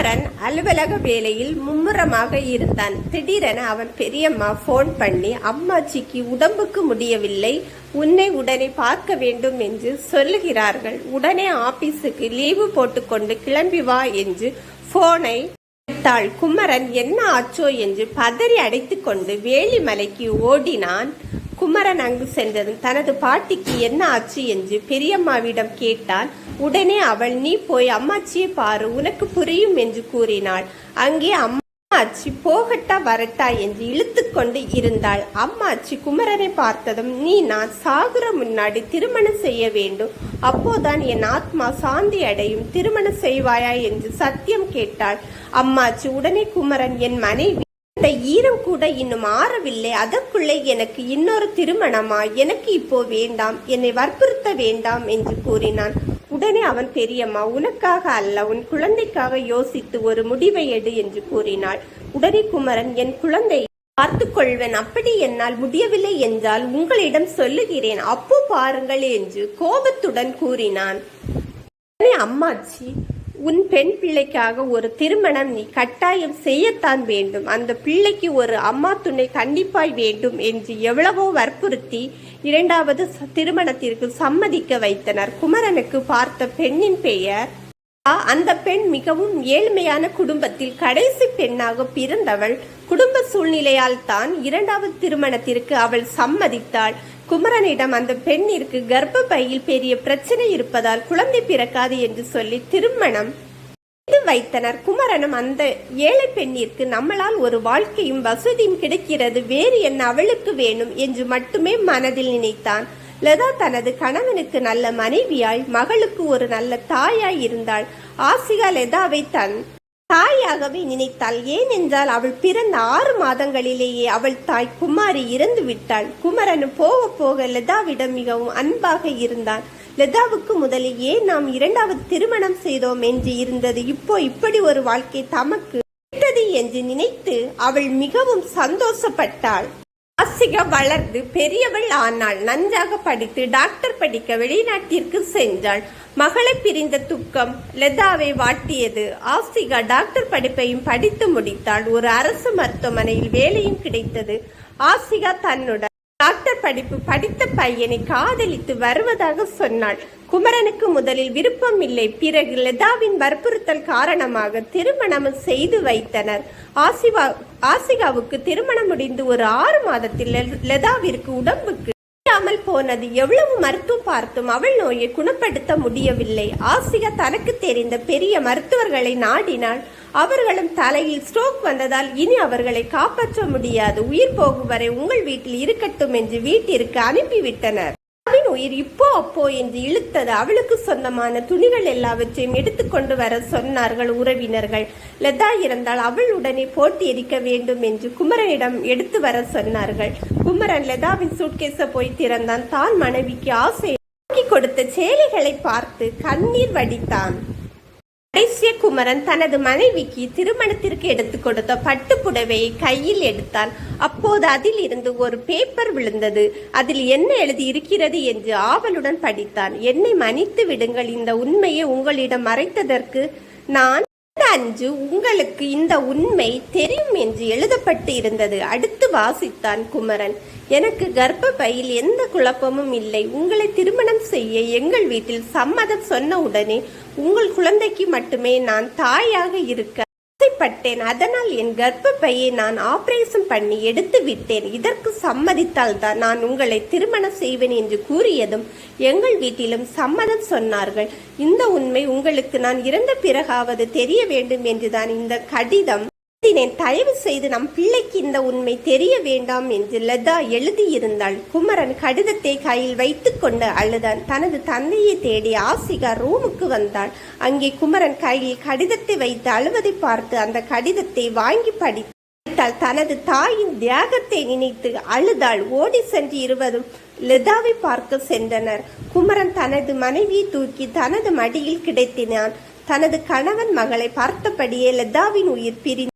குமரன் அலுவலக வேலையில் மும்முரமாக இருந்தான். திடீரென அவன் பெரியம்மா ஃபோன் பண்ணி அம்மாச்சிக்கு உடம்புக்கு முடியவில்லை. உன்னை உடனே பார்க்க வேண்டும் என்று சொல்லுகிறார்கள். உடனே ஆபீஸுக்கு லீவு போட்டுக்கொண்டு கிளம்பி வா என்று போனை எடுத்தாள் குமரன் என்ன ஆச்சோ என்று பதறி அடைத்துக்கொண்டு வேலிமலைக்கு ஓடினான். குமரன் அங்கு சென்றதும் தனது பாட்டிக்கு என்ன ஆச்சு என்று பெரியம்மாவிடம் கேட்டான் உடனே அவள் நீ போய் அம்மாச்சியை பாரு உனக்கு புரியும் என்று கூறினாள். அங்கே அம்மாச்சி போகட்டா வரட்டா என்று இழுத்துக்கொண்டு இருந்தாள். அம்மாச்சி குமரனை பார்த்ததும் நீ நான் சாகுற முன்னாடி திருமணம் செய்ய வேண்டும். அப்போதான் என் ஆத்மா சாந்தி அடையும். திருமணம் செய்வாயா? என்று சத்தியம் கேட்டாள். அம்மாச்சி உடனே குமரன் என் மனைவி ஈரம் கூட இன்னும் ஆறவில்லை. அதற்குள்ளே எனக்கு இன்னொரு திருமணமா? எனக்கு இப்போ வேண்டாம். என்னை வற்புறுத்த வேண்டாம் என்று கூறினான். உடனே அவன் பெரியம்மா உனக்காக அல்ல உன் குழந்தைக்காக யோசித்து ஒரு முடிவை எடு என்று கூறினாள். உடனே குமரன் என் குழந்தை பார்த்துக் கொள்வேன் அப்படி என்னால் முடியவில்லை என்றால் உங்களிடம் சொல்லுகிறேன். அப்போ பாருங்கள் என்று கோபத்துடன் கூறினான். உடனே அம்மாச்சி உன் பெண் பிள்ளைக்காக ஒரு திருமணம் நீ கட்டாயம் செய்யத்தான் வேண்டும். அந்த பிள்ளைக்கு ஒரு அம்மா துணை கண்டிப்பாய் வேண்டும் என்று எவ்வளவோ வற்புறுத்தி இரண்டாவது திருமணத்திற்கு சம்மதிக்க வைத்தனர். குமரனுக்கு பார்த்த பெண்ணின் பெயர் அந்த பெண் மிகவும் ஏழ்மையான குடும்பத்தில் கடைசி பெண்ணாக பிறந்தவள். குடும்ப சூழ்நிலையால் தான் இரண்டாவது திருமணத்திற்கு அவள் சம்மதித்தாள். குமரனிடம் அந்த பெண்ணிற்கு கர்ப்பப்பையில் பெரிய பிரச்சனை இருப்பதால் குழந்தை பிறக்காது என்று சொல்லி திருமணம் செய்து வைத்தனர். குமரனும் அந்த ஏழை பெண்ணிற்கு நம்மளால் ஒரு வாழ்க்கையும் வசதியும் கிடைக்கிறது வேறு என்ன அவளுக்கு வேணும் என்று மட்டுமே மனதில் நினைத்தான். லதா தனது கணவனுக்கு நல்ல மனைவியாய் மகளுக்கு ஒரு நல்ல தாயாய் இருந்தாள். ஆசிகா லதாவை தன் தாயாகவே நினைத்தாள். ஏனென்றால் அவள் பிறந்த ஆறு மாதங்களிலேயே அவள் தாய் குமாரி இறந்து விட்டாள். குமரன் போக போக லதாவிடம் மிகவும் அன்பாக இருந்தான். லதாவுக்கு முதலில் ஏன் நாம் இரண்டாவது திருமணம் செய்தோம் என்று இருந்தது? இப்போ இப்படி ஒரு வாழ்க்கை தமக்கு விட்டது என்று நினைத்து அவள் மிகவும் சந்தோஷப்பட்டாள். ஆசிகா வளர்ந்து பெரியவள் ஆனாள். நன்றாக படித்து டாக்டர் படிக்க வெளிநாட்டிற்கு சென்றாள். மகளை பிரிந்த துக்கம் லதாவை வாட்டியது. ஆசிகா டாக்டர் படிப்பையும் படித்து முடித்தாள். ஒரு அரசு மருத்துவமனையில் வேலையும் கிடைத்தது. ஆசிகா தன்னுடன் டாக்டர் படிப்பு படித்த பையனை காதலித்து வருவதாக சொன்னாள். குமரனுக்கு முதலில் விருப்பம் இல்லை. பிறகு லதாவின் வற்புறுத்தல் காரணமாக திருமணம் செய்து வைத்தனர். ஆசிவா ஆசிகாவுக்கு திருமணம் முடிந்து ஒரு ஆறு மாதத்தில் லெ- லதாவிற்கு உடம்புக்கு முடியாமல் போனது. எவ்வளவு மருத்துவம் பார்த்தும் அவள் நோயை குணப்படுத்த முடியவில்லை. ஆசிகா தனக்கு தெரிந்த பெரிய மருத்துவர்களை நாடினாள். அவர்களும் தலையில் ஸ்ட்ரோக் வந்ததால் இனி அவர்களை காப்பாற்ற முடியாது. உயிர் போகும் வரை உங்கள் வீட்டில் இருக்கட்டும் என்று வீட்டிற்கு அனுப்பிவிட்டனர். உயிர் இப்போ அப்போ என்று இழுத்தது அவளுக்கு சொந்தமான துணிகள் எல்லாவற்றையும் எடுத்துக்கொண்டு வர சொன்னார்கள் உறவினர்கள். லதா இருந்தால் அவள் உடனே போட்டி எரிக்க வேண்டும் என்று குமரனிடம் எடுத்து வர சொன்னார்கள். குமரன் லதாவின் சூட்கேஸை போய் திறந்தான். தான் மனைவிக்கு ஆசை. கொடுத்த சேலைகளை பார்த்து கண்ணீர் வடித்தான். கடைசிய குமரன் தனது மனைவிக்கு திருமணத்திற்கு எடுத்து கொடுத்த பட்டு புடவையை கையில் எடுத்தான். அப்போது அதில் இருந்து ஒரு பேப்பர் விழுந்தது. அதில் என்ன எழுதி இருக்கிறது என்று ஆவலுடன் படித்தான். என்னை மன்னித்து விடுங்கள். இந்த உண்மையை உங்களிடம் மறைத்ததற்கு நான் அன்று உங்களுக்கு இந்த உண்மை தெரியும் என்று எழுதப்பட்டு இருந்தது. அடுத்து வாசித்தான் குமரன். எனக்கு கர்ப்பப்பையில் எந்த குழப்பமும் இல்லை. உங்களை திருமணம் செய்ய எங்கள் வீட்டில் சம்மதம் சொன்ன உடனே உங்கள் குழந்தைக்கு மட்டுமே நான் தாயாக இருக்க ஆசைப்பட்டேன் அதனால் என் கர்ப்பப்பையை நான் ஆபரேஷன் பண்ணி எடுத்து விட்டேன். இதற்கு சம்மதித்தால் தான் நான் உங்களை திருமணம் செய்வேன் என்று கூறியதும் எங்கள் வீட்டிலும் சம்மதம் சொன்னார்கள். இந்த உண்மை உங்களுக்கு நான் இறந்த பிறகாவது தெரிய வேண்டும் என்றுதான் இந்த கடிதம் எழுதினேன் தயவு செய்து நம் பிள்ளைக்கு இந்த உண்மை தெரிய வேண்டாம் என்று லதா எழுதியிருந்தாள். குமரன் கடிதத்தை கையில் வைத்துக்கொண்டு அழுதான். தனது தந்தையை தேடி ஆசிகா ரூமுக்கு வந்தாள். அங்கே குமரன் கையில் கடிதத்தை வைத்து அழுவதை பார்த்து அந்த கடிதத்தை வாங்கி படித்தாள் தனது தாயின் தியாகத்தை நினைத்து அழுதாள். ஓடி சென்று இருவரும் லதாவை பார்க்க சென்றனர். குமரன் தனது மனைவியை தூக்கி தனது மடியில் கிடைத்தினான். தனது கணவன் மகளை பார்த்தபடியே லதாவின் உயிர் பிரி